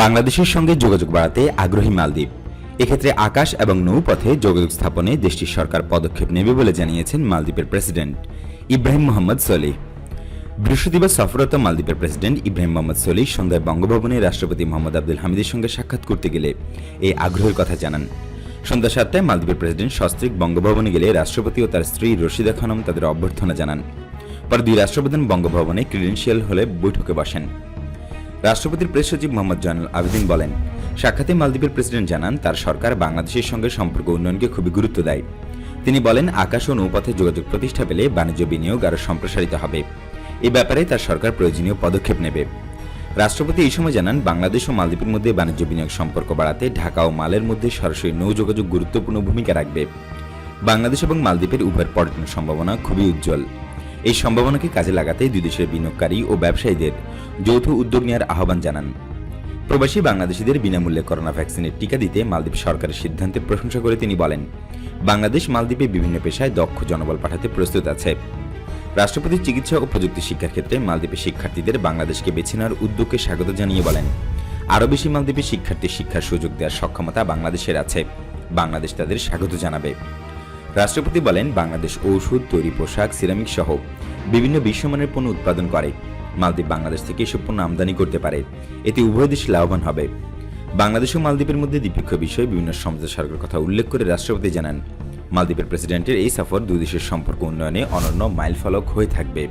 বাংলাদেশের সঙ্গে যোগাযোগ বাড়াতে আগ্রহী মালদ্বীপ। এক্ষেত্রে আকাশ এবং নৌপথে যোগাযোগ স্থাপনে দেশটির সরকার পদক্ষেপ নেবে বলে জানিয়েছেন মালদ্বীপের প্রেসিডেন্ট ইব্রাহিম মোহাম্মদ সলিহ বৃহস্পতিবার সফররত মালদ্বীপের প্রেসিডেন্ট ইব্রাহিম মোহাম্মদ সলিহ সন্ধ্যায় বঙ্গভবনে রাষ্ট্রপতি মোহাম্মদ আব্দুল হামিদের সঙ্গে সাক্ষাৎ করতে গেলে এই আগ্রহের কথা জানান। সন্ধ্যা সাতটায় মালদ্বীপের প্রেসিডেন্ট সস্ত্রিক বঙ্গভবনে গেলে রাষ্ট্রপতি ও তার স্ত্রী রশিদা খানম তাদের অভ্যর্থনা জানান। পরে দুই রাষ্ট্রপ্রধান বঙ্গভবনে ক্রিডেন্সিয়াল হলে বৈঠকে বসেন। রাষ্ট্রপতির প্রেস সচিব মোহাম্মদ জয়নুল আবেদিন বলেন, সাক্ষাতে মালদ্বীপের প্রেসিডেন্ট জানান, তার সরকার বাংলাদেশের সঙ্গে সম্পর্ক উন্নয়নকে খুবই গুরুত্ব দেয়। তিনি বলেন, আকাশ ও নৌপথে যোগাযোগ প্রতিষ্ঠা পেলে বাণিজ্য বিনিয়োগ আরও সম্প্রসারিত হবে। এ ব্যাপারে তার সরকার প্রয়োজনীয় পদক্ষেপ নেবে। রাষ্ট্রপতি এই সময় জানান, বাংলাদেশ ও মালদ্বীপের মধ্যে বাণিজ্য বিনিয়োগ সম্পর্ক বাড়াতে ঢাকা ও মালের মধ্যে সরাসরি নৌ যোগাযোগ গুরুত্বপূর্ণ ভূমিকা রাখবে। বাংলাদেশ এবং মালদ্বীপের উভয়ের পর্যটন সম্ভাবনা খুবই উজ্জ্বল। এই সম্ভাবনাকে কাজে লাগাতে দুই দেশের বিনিয়োগকারী ও ব্যবসায়ীদের যৌথ উদ্যোগ নেওয়ার আহ্বান জানান। প্রবাসী বাংলাদেশিদের বিনামূল্যে করোনা ভ্যাকসিনের টিকা দিতে মালদ্বীপ সরকারের সিদ্ধান্তের প্রশংসা করে তিনি বলেন, বাংলাদেশ মালদ্বীপে বিভিন্ন পেশায় দক্ষ জনবল পাঠাতে প্রস্তুত আছে। রাষ্ট্রপতির চিকিৎসা ও প্রযুক্তি শিক্ষার ক্ষেত্রে মালদ্বীপের শিক্ষার্থীদের বাংলাদেশকে বেছে নেওয়ার উদ্যোগকে স্বাগত জানিয়ে বলেন, আরও বেশি মালদ্বীপের শিক্ষার্থীর শিক্ষার সুযোগ দেওয়ার সক্ষমতা বাংলাদেশের আছে। বাংলাদেশ তাদের স্বাগত জানাবে। রাষ্ট্রপতি বলেন, বাংলাদেশ ঔষধ, তৈরি পোশাক, সিরামিক সহ বিভিন্ন বিশ্বমানের পণ্য উৎপাদন করে। মালদ্বীপ বাংলাদেশ থেকে এসব পণ্য আমদানি করতে পারে। এতে উভয় দেশ লাভবান হবে। বাংলাদেশ ও মালদ্বীপের মধ্যে দ্বিপক্ষীয় বিষয়ে বিভিন্ন সমঝোতা স্মারকের কথা উল্লেখ করে রাষ্ট্রপতি জানান, মালদ্বীপের প্রেসিডেন্টের এই সফর দুই দেশের সম্পর্ক উন্নয়নে অনন্য মাইলফলক হয়ে থাকবে।